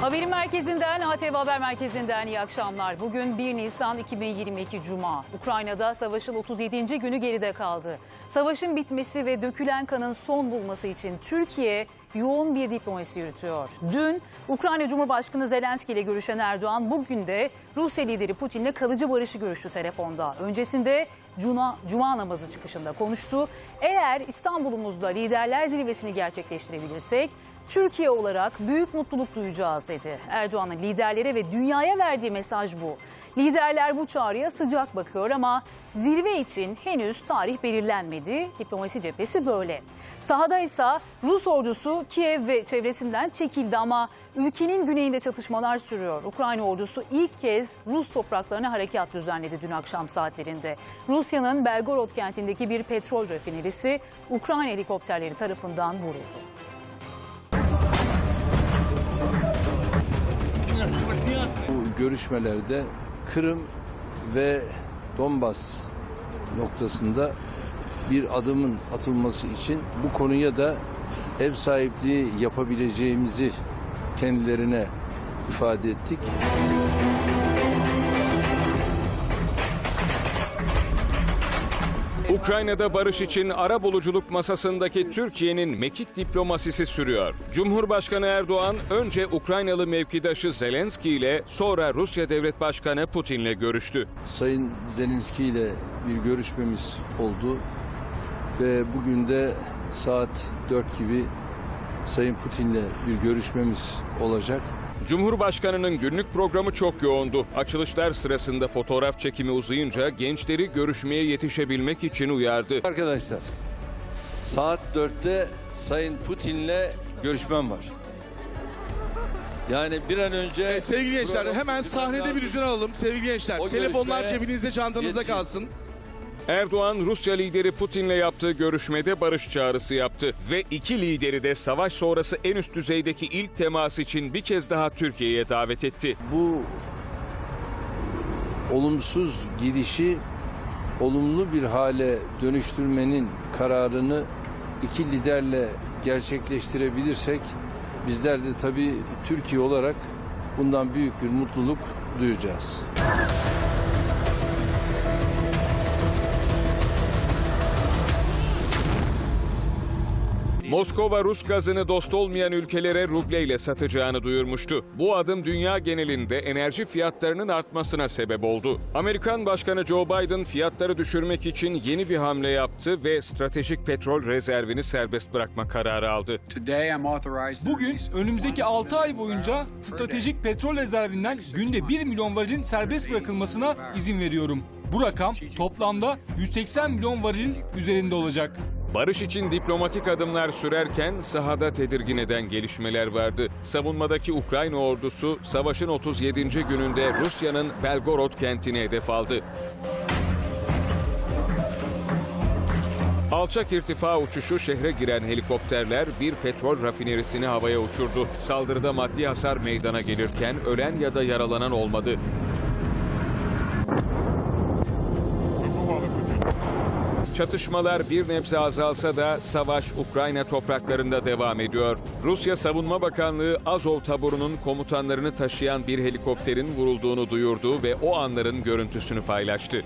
Haberin merkezinden, ATV Haber Merkezi'nden iyi akşamlar. Bugün 1 Nisan 2022 Cuma. Ukrayna'da savaşın 37. günü geride kaldı. Savaşın bitmesi ve dökülen kanın son bulması için Türkiye yoğun bir diplomasi yürütüyor. Dün Ukrayna Cumhurbaşkanı Zelenski ile görüşen Erdoğan bugün de Rusya lideri Putin'le kalıcı barışı görüştü telefonda. Öncesinde Cuma, Cuma namazı çıkışında konuştu. Eğer İstanbul'umuzda liderler zirvesini gerçekleştirebilirsek Türkiye olarak büyük mutluluk duyacağız dedi. Erdoğan'ın liderlere ve dünyaya verdiği mesaj bu. Liderler bu çağrıya sıcak bakıyor ama zirve için henüz tarih belirlenmedi. Diplomasi cephesi böyle. Sahada ise Rus ordusu Kiev ve çevresinden çekildi ama ülkenin güneyinde çatışmalar sürüyor. Ukrayna ordusu ilk kez Rus topraklarına harekat düzenledi dün akşam saatlerinde. Rusya'nın Belgorod kentindeki bir petrol rafinerisi Ukrayna helikopterleri tarafından vuruldu. Görüşmelerde Kırım ve Donbas noktasında bir adımın atılması için bu konuya da ev sahipliği yapabileceğimizi kendilerine ifade ettik. Ukrayna'da barış için ara buluculuk masasındaki Türkiye'nin mekik diplomasisi sürüyor. Cumhurbaşkanı Erdoğan önce Ukraynalı mevkidaşı Zelenski ile sonra Rusya Devlet Başkanı Putin'le görüştü. Sayın Zelenski ile bir görüşmemiz oldu ve bugün de saat 4 gibi Sayın Putin'le bir görüşmemiz olacak. Cumhurbaşkanının günlük programı çok yoğundu. Açılışlar sırasında fotoğraf çekimi uzayınca gençleri görüşmeye yetişebilmek için uyardı. Arkadaşlar saat 4'te Sayın Putin'le görüşmem var. Yani bir an önce E, Sevgili gençler hemen sahnede bir düzen alalım. Sevgili gençler telefonlar cebinizde çantanızda yetişin. kalsın. Erdoğan, Rusya lideri Putin'le yaptığı görüşmede barış çağrısı yaptı ve iki lideri de savaş sonrası en üst düzeydeki ilk temas için bir kez daha Türkiye'ye davet etti. bu olumsuz gidişi olumlu bir hale dönüştürmenin kararını iki liderle gerçekleştirebilirsek bizler de tabii Türkiye olarak bundan büyük bir mutluluk duyacağız. Moskova Rus gazını dost olmayan ülkelere rubleyle satacağını duyurmuştu. Bu adım dünya genelinde enerji fiyatlarının artmasına sebep oldu. Amerikan Başkanı Joe Biden fiyatları düşürmek için yeni bir hamle yaptı ve stratejik petrol rezervini serbest bırakma kararı aldı. Bugün önümüzdeki 6 ay boyunca stratejik petrol rezervinden günde 1 milyon varilin serbest bırakılmasına izin veriyorum. Bu rakam toplamda 180 milyon varilin üzerinde olacak. Barış için diplomatik adımlar sürerken sahada tedirgin eden gelişmeler vardı. Savunmadaki Ukrayna ordusu savaşın 37. gününde Rusya'nın Belgorod kentini hedef aldı. Alçak irtifa uçuşu şehre giren helikopterler bir petrol rafinerisini havaya uçurdu. Saldırıda maddi hasar meydana gelirken ölen ya da yaralanan olmadı. Çatışmalar bir nebze azalsa da savaş Ukrayna topraklarında devam ediyor. Rusya Savunma Bakanlığı Azov taburunun komutanlarını taşıyan bir helikopterin vurulduğunu duyurdu ve o anların görüntüsünü paylaştı.